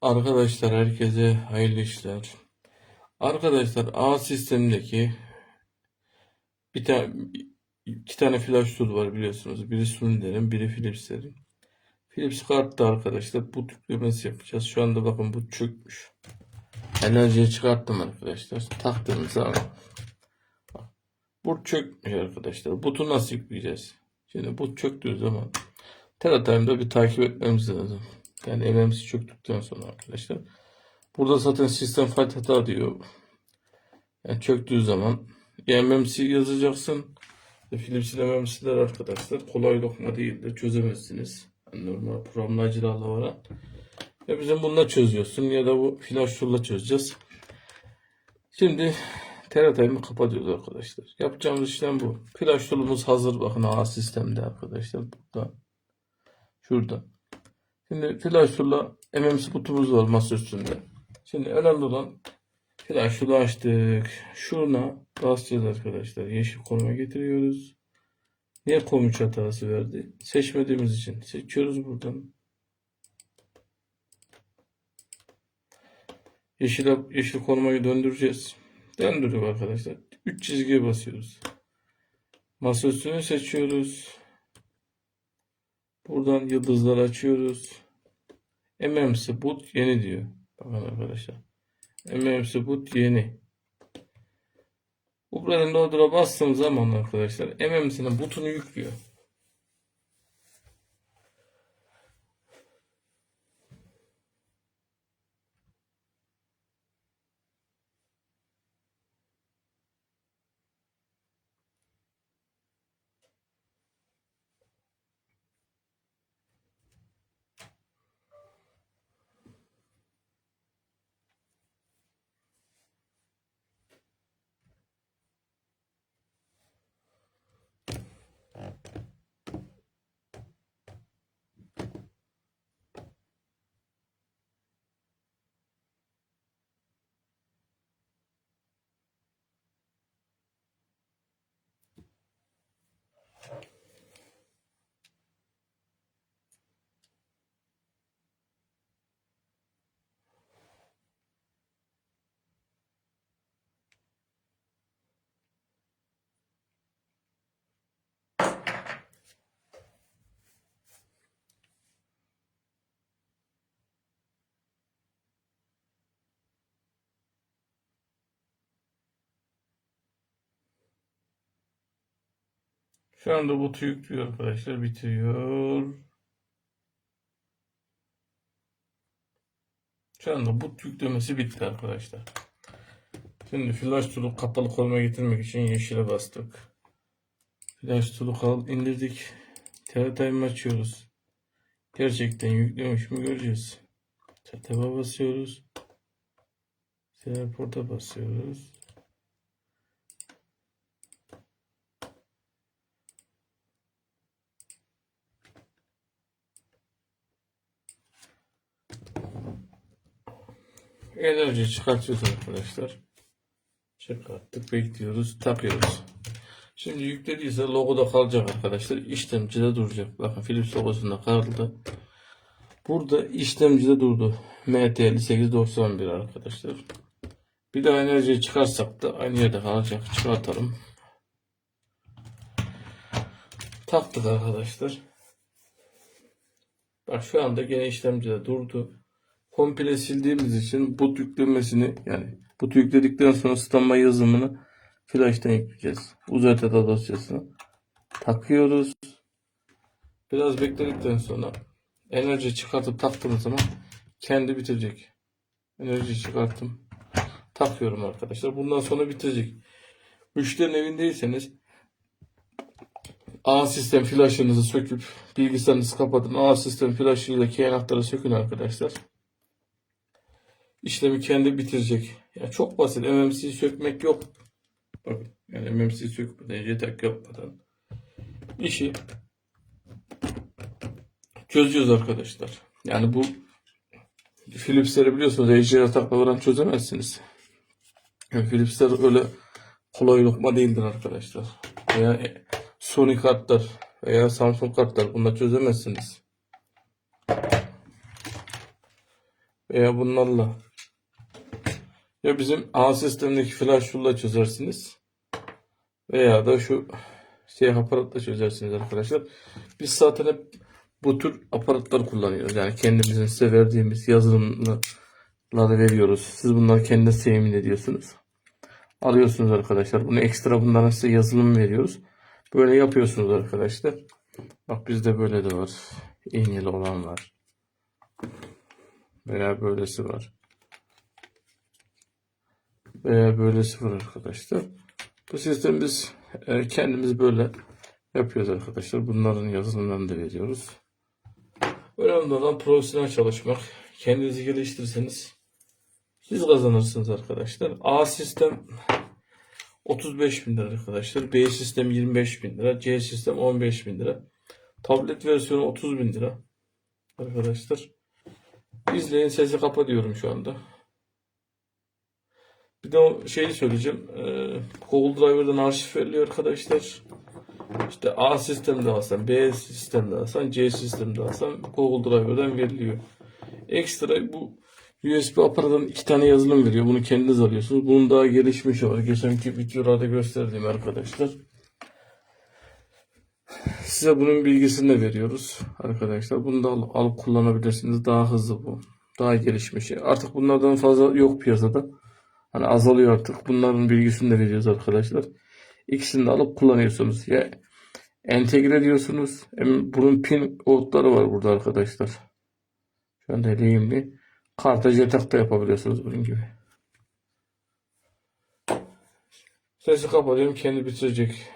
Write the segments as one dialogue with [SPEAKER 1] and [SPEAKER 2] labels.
[SPEAKER 1] Arkadaşlar herkese hayırlı işler. Arkadaşlar A sistemdeki bir tane iki tane flash tool var biliyorsunuz. Biri Suni'lerin, biri Philips'lerin. Philips kartta arkadaşlar bu tüklemesi yapacağız. Şu anda bakın bu çökmüş. Enerjiyi çıkarttım arkadaşlar. Taktığınız zaman bu çökmüş arkadaşlar. Butu nasıl yükleyeceğiz? Şimdi bu çöktüğü zaman Teratime'da bir takip etmemiz lazım. Yani MMC çöktükten sonra arkadaşlar. Burada zaten sistem fight hata diyor. Yani çöktüğü zaman MMC yazacaksın. Philips'in MMC'ler arkadaşlar kolay lokma değil de çözemezsiniz. Yani normal programlayıcılarla var. Ya bizim bununla çözüyorsun ya da bu flash tool'la çözeceğiz. Şimdi Teratime'ı kapatıyoruz arkadaşlar. Yapacağımız işlem bu. Flash tool'umuz hazır. Bakın A sistemde arkadaşlar. Burada. Şurada. Şimdi tool'la MMC butumuz var masa üstünde. Şimdi önemli olan tool'u açtık. Şuna basacağız arkadaşlar. Yeşil konuma getiriyoruz. Niye komuç hatası verdi? Seçmediğimiz için. Seçiyoruz buradan. Yeşil, yeşil konumayı döndüreceğiz. Döndürüyor arkadaşlar. 3 çizgiye basıyoruz. Masa üstünü seçiyoruz. Buradan yıldızlar açıyoruz. MMC boot yeni diyor. Bakın arkadaşlar. MMC boot yeni. Bu buradan doldura bastığım zaman arkadaşlar MMC'nin butunu yüklüyor. Şu anda botu yüklüyor arkadaşlar. Bitiriyor. Şu anda boot yüklemesi bitti arkadaşlar. Şimdi flash tool'u kapalı konuma getirmek için yeşile bastık. Flash tool'u indirdik. Teletime açıyoruz. Gerçekten yüklemiş mi göreceğiz. Setup'a basıyoruz. Teleport'a basıyoruz. Enerji çıkartıyoruz arkadaşlar. Çıkarttık bekliyoruz takıyoruz. Şimdi yüklediyse logoda kalacak arkadaşlar. İşlemcide duracak. Bakın Philips logosunda kaldı. Burada işlemcide durdu. MT5891 arkadaşlar. Bir daha enerjiyi çıkarsak da aynı yerde kalacak. Çıkartalım. Taktık arkadaşlar. Bak şu anda gene işlemcide durdu komple sildiğimiz için boot yüklemesini yani boot yükledikten sonra standby yazımını flash'tan yükleyeceğiz. Uzay data dosyasına takıyoruz. Biraz bekledikten sonra enerji çıkartıp taktığımız zaman kendi bitirecek. Enerji çıkarttım. Takıyorum arkadaşlar. Bundan sonra bitirecek. Müşterinin evindeyseniz A sistem flaşınızı söküp bilgisayarınızı kapatın. A sistem flaşıyla key anahtarı sökün arkadaşlar işlemi kendi bitirecek. Ya çok basit. MMC'yi sökmek yok. Bakın yani MMC'yi sökmeden, jetek yapmadan işi çözüyoruz arkadaşlar. Yani bu Philips'leri biliyorsunuz ejderha takladan çözemezsiniz. Yani Philips'ler öyle kolay lokma değildir arkadaşlar. Veya Sony kartlar veya Samsung kartlar bunlar çözemezsiniz. veya bunlarla ya bizim A sistemdeki flash tool'la çözersiniz veya da şu şey aparatla çözersiniz arkadaşlar. Biz zaten hep bu tür aparatlar kullanıyoruz. Yani kendimizin size verdiğimiz yazılımları veriyoruz. Siz bunları kendiniz temin ediyorsunuz. Alıyorsunuz arkadaşlar. Bunu ekstra bunların size yazılım veriyoruz. Böyle yapıyorsunuz arkadaşlar. Bak bizde böyle de var. İğneli olan var. Veya böylesi var. Veya böylesi var arkadaşlar. Bu sistemi biz e, kendimiz böyle yapıyoruz arkadaşlar. Bunların yazılımlarını da veriyoruz. Önemli olan profesyonel çalışmak. Kendinizi geliştirirseniz siz kazanırsınız arkadaşlar. A sistem 35 bin lira arkadaşlar. B sistem 25 bin lira. C sistem 15 bin lira. Tablet versiyonu 30 bin lira. Arkadaşlar. İzleyin sesi kapatıyorum şu anda. Bir de o şeyi söyleyeceğim. Ee, Google Driver'dan arşiv veriliyor arkadaşlar. İşte A sistemde alsan, B sistemde alsan, C sistemde alsan Google Driver'dan veriliyor. Ekstra bu USB aparatın iki tane yazılım veriyor. Bunu kendiniz alıyorsunuz. Bunun daha gelişmiş var. Geçenki videolarda gösterdiğim arkadaşlar. Size bunun bilgisini de veriyoruz arkadaşlar. Bunu da al, alıp kullanabilirsiniz. Daha hızlı bu. Daha gelişmiş. Artık bunlardan fazla yok piyasada. Hani azalıyor artık. Bunların bilgisini de veriyoruz arkadaşlar. İkisini de alıp kullanıyorsunuz. Ya entegre ediyorsunuz. Hem bunun pin kodları var burada arkadaşlar. Şu anda lehimli. Karta jetak da yapabiliyorsunuz bunun gibi. Sesi kapatıyorum. Kendi bitirecek.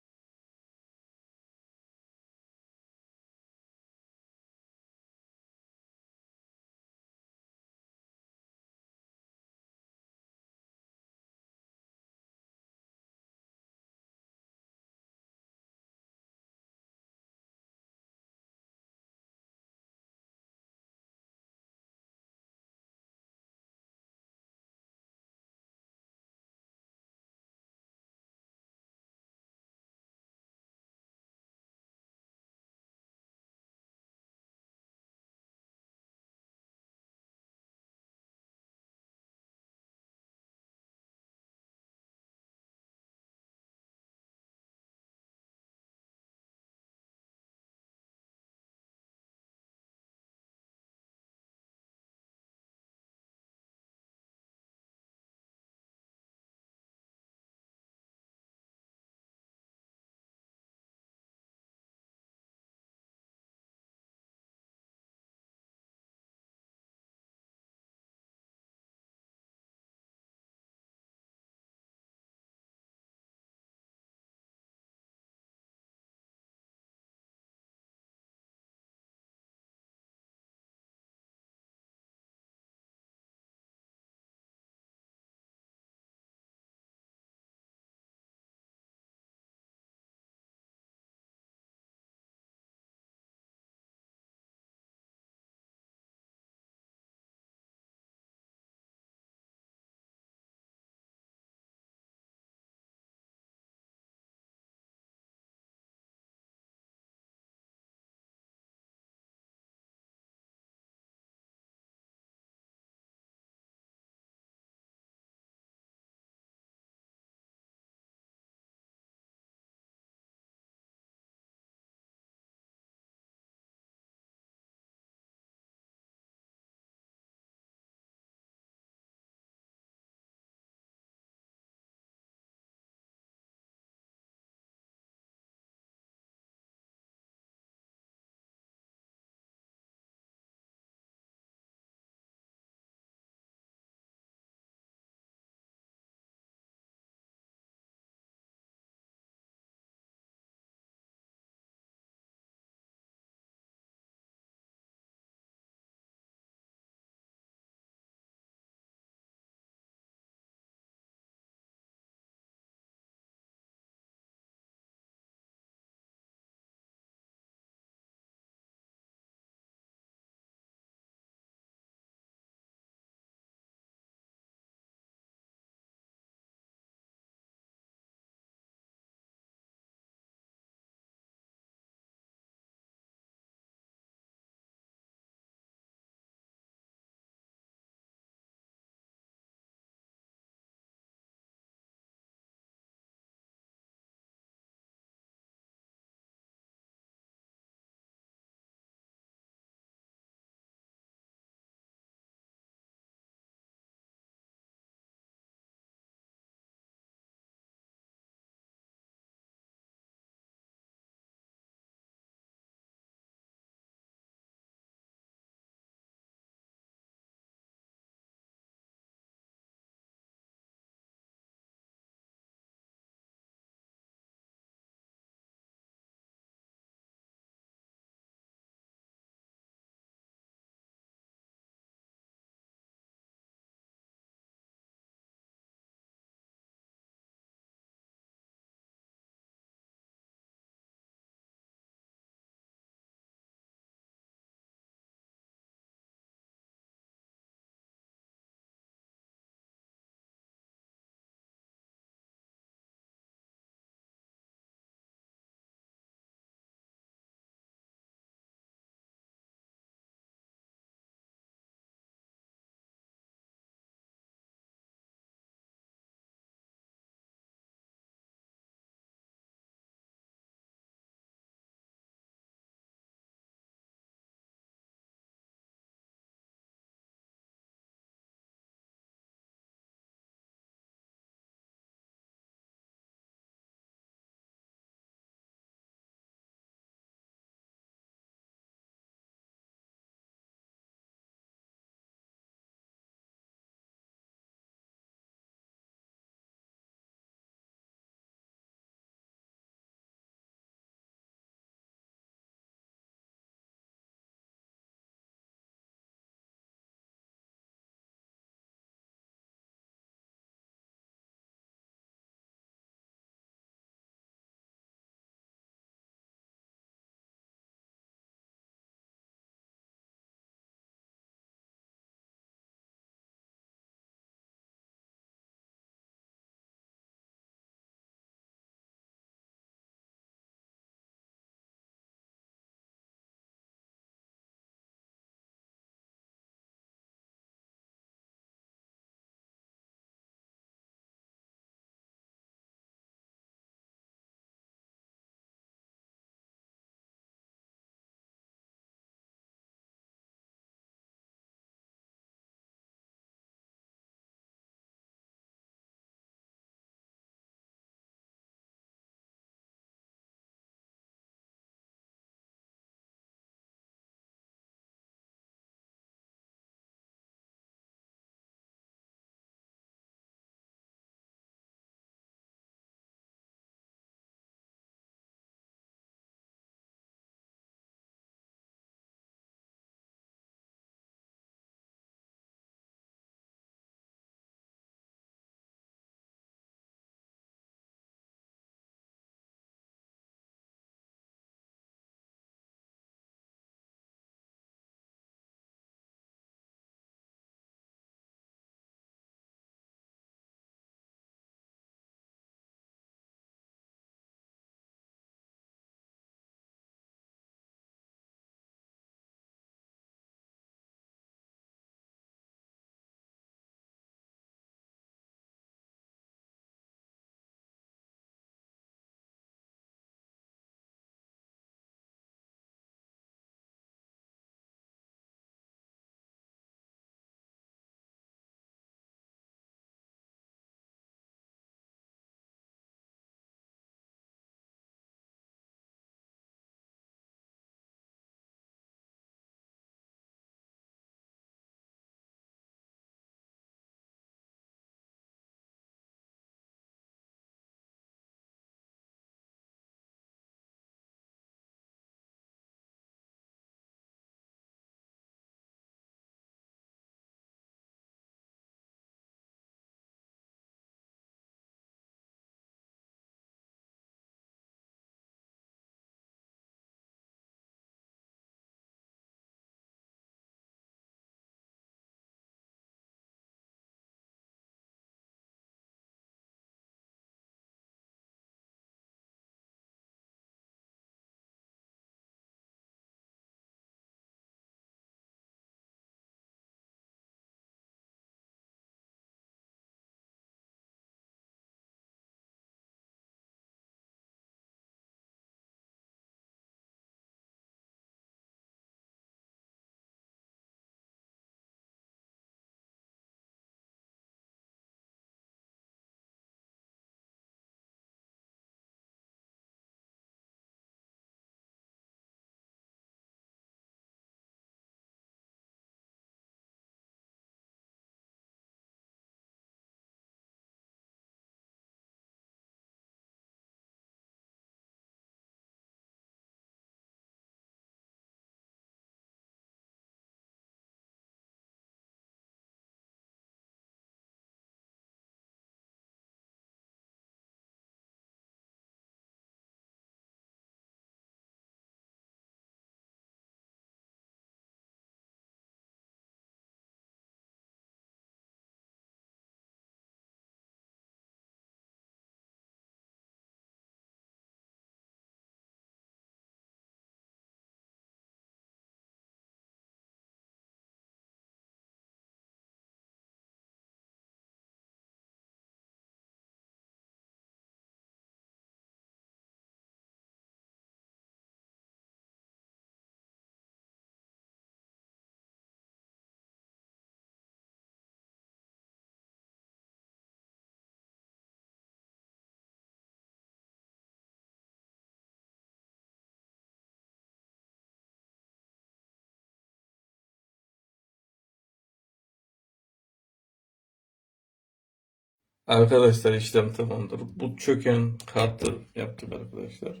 [SPEAKER 1] Arkadaşlar işlem tamamdır. Bu çöken kartı yaptık arkadaşlar.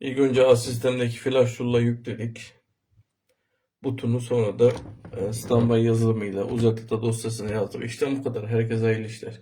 [SPEAKER 1] İlk önce A sistemdeki flash tool'la yükledik. Butonu sonra da e, standby yazılımıyla uzaklıkta dosyasına yazdık. İşlem bu kadar. Herkese hayırlı işler.